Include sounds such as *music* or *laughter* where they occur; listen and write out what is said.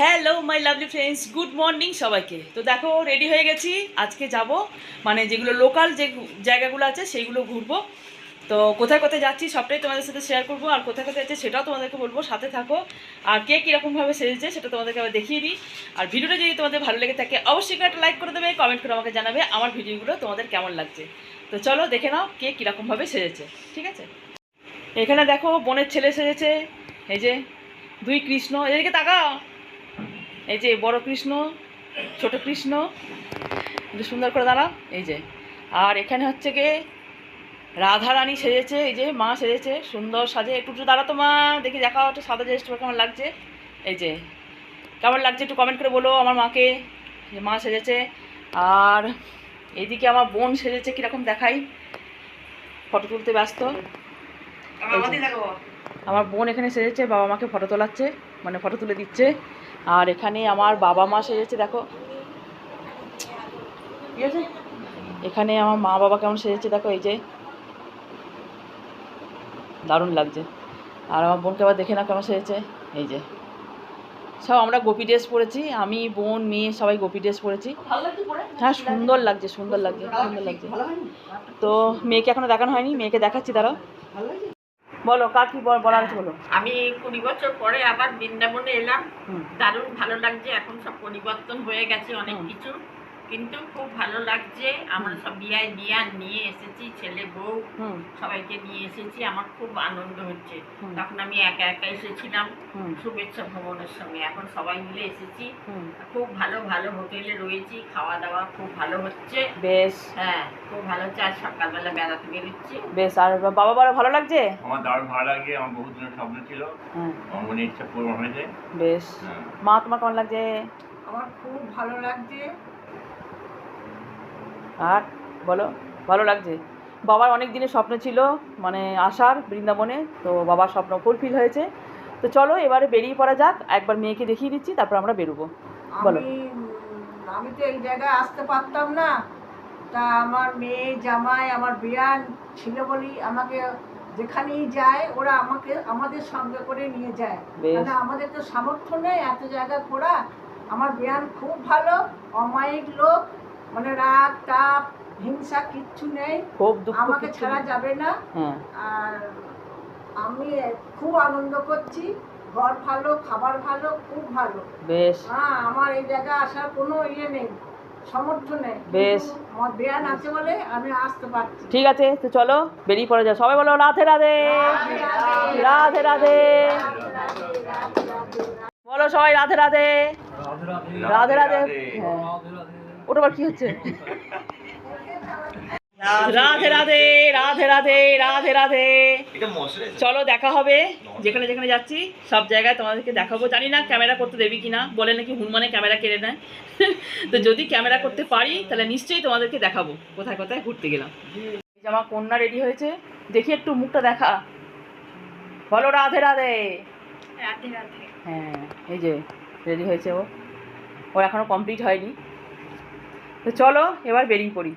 Hello my lovely friends good morning সবাইকে। তো দেখো রেডি হয়ে গেছি। আজকে যাব মানে যেগুলো লোকাল যে জায়গাগুলো আছে, সেইগুলো ঘুরবো। তো কোথায় কোথায় যাচ্ছি সবটাই তোমাদের সাথে শেয়ার করব। আর কোথায় কোথায় যাচ্ছে সেটাও তোমাদেরকে বলব। সাথে থাকো। আর কে কীরকমভাবে সেজেছে সেটা তোমাদেরকে আবার দেখিয়ে দিই। আর ভিডিওটা যদি তোমাদের ভালো লেগে থাকে, অবশ্যই একটা লাইক করে দেবে কমেন্ট করে আমাকে জানাবে আমার ভিডিওগুলো তোমাদের কেমন লাগছে। তো চলো দেখে নাও কে কীরকমভাবে সেজেছে, ঠিক আছে? এখানে দেখো, বোনের ছেলে সেজেছে। এই যে, দুই কৃষ্ণ। এদিকে তাকাও। এই যে বড় কৃষ্ণ ছোট কৃষ্ণ একটু সুন্দর করে দাঁড়াও এই যে। আর এখানে হচ্ছে গিয়ে রাধারানী সেজেছে এই যে মা সেজেছে সুন্দর সাজে। একটু একটু দাঁড়াতো মা দেখি দেখাও একটু সাদা জিনিসটা কেমন লাগছে। এই যে কেমন লাগছে একটু কমেন্ট করে বলো আমার মাকে যে মা সেজেছে। আর এদিকে আমার বোন সেজেছে কীরকম দেখাই? ফটো তুলতে ব্যস্ত। আমার বোন এখানে সেজেছে বাবা মাকে ফটো তোলাচ্ছে মানে ফটো তুলে দিচ্ছে। আর এখানে আমার বাবা মা সেজেছে দেখো। ঠিক আছে এখানে আমার মা বাবা কেমন সেজেছে দেখো এই যে। দারুণ লাগছে। আর আমার বোনকে আবার দেখে না কেমন সেজেছে এই যে। সব আমরা গোপী ড্রেস পরেছি আমি বোন মেয়ে সবাই গোপী ড্রেস পরেছি। হ্যাঁ সুন্দর লাগছে সুন্দর লাগছে সুন্দর লাগছে। তো মেয়েকে এখনও দেখানো হয়নি মেয়েকে দেখাচ্ছি দাঁড়াও। বলো কার কি বল- বলার বলো। আমি কুড়ি বছর পরে আবার বৃন্দাবনে এলাম। দারুণ ভালো লাগছে এখন সব পরিবর্তন হয়ে গেছে অনেক কিছু। কিন্তু খুব ভালো লাগছে। আমরা সব বিয়ায় বিয়ান নিয়ে এসেছি ছেলে বউ হুম। সবাইকে নিয়ে এসেছি। আমার খুব আনন্দ হচ্ছে। তখন আমি একা একা এসেছিলাম। হুম। শুভেচ্ছা ভ্রমণের সঙ্গে। এখন সবাই মিলে এসেছি। হুম। খুব ভালো ভালো হোটেলে রয়েছি। খাওয়া দাওয়া খুব ভালো হচ্ছে। বেশ। হ্যাঁ খুব ভালো হচ্ছে। আর সকালবেলা বেড়াতে বেরোচ্ছি। বেশ আর বাবা বাবা ভালো লাগছে? আমার দারুণ ভালো লাগে। আমার বহু দিনের স্বপ্ন ছিল। হ্যাঁ। আমার মনে ইচ্ছা পূরণ হয়েছে। বেশ। হ্যাঁ। মা তোমার কেমন লাগছে? আমার খুব ভালো লাগছে। আর বলো ভালো লাগছে। বাবার অনেক দিনের স্বপ্ন ছিল মানে আসার বৃন্দাবনে তো বাবার স্বপ্ন ফুলফিল হয়েছে। তো চলো এবারে বেরিয়ে পড়া যাক একবার মেয়েকে দেখিয়ে দিচ্ছি তারপর আমরা বেরোবো। বলো। আমি তো এই জায়গায় আসতে পারতাম না। তা আমার মেয়ে জামাই আমার বিয়ান ছিল বলি আমাকে যেখানেই যায় ওরা আমাকে আমাদের সঙ্গে করে নিয়ে যায়। মানে আমাদের তো সামর্থ্য নেই এত জায়গা ঘোরা। আমার বিয়ান খুব ভালো অমায়িক লোক মানে রাগ তাপ হিংসা কিচ্ছু নেই। খুব দুঃখ আমাকে ছাড়া যাবে না। হ্যাঁ আর আমি খুব আনন্দ করছি। ঘর ভালো খাবার ভালো খুব ভালো। বেশ। হ্যাঁ আমার এই জায়গায় আসার কোনো ইয়ে নেই বেশ। আমার বেয়ান আছে বলে আমি আসতে পারছি। ঠিক আছে তো চলো বেরিয়ে পড়ে যাক সবাই বলো রাধে রাধে। রাধে রাধে। বলো সবাই রাধে রাধে। রাধে রাধে। হ্যাঁ। ওটা আবার কি হচ্ছে? রাধে রাধে রাধে রাধে রাধে রাধে। চলো দেখা হবে। যেখানে যেখানে যাচ্ছি সব জায়গায় তোমাদেরকে দেখাবো। জানি না ক্যামেরা করতে দেবি কিনা বলে নাকি হুনমানে ক্যামেরা কেড়ে নেয়। *laughs* তো যদি ক্যামেরা করতে পারি তাহলে নিশ্চয়ই তোমাদেরকে দেখাবো। কোথায় কোথায় ঘুরতে গেলাম। আমার কন্যা রেডি হয়েছে। দেখি একটু মুখটা দেখা। বলো রাধে রাধে। হ্যাঁ এই যে রেডি হয়েছে ও। ওর এখনও কমপ্লিট হয়নি। তো চলো এবার বেরিয়ে পড়ি।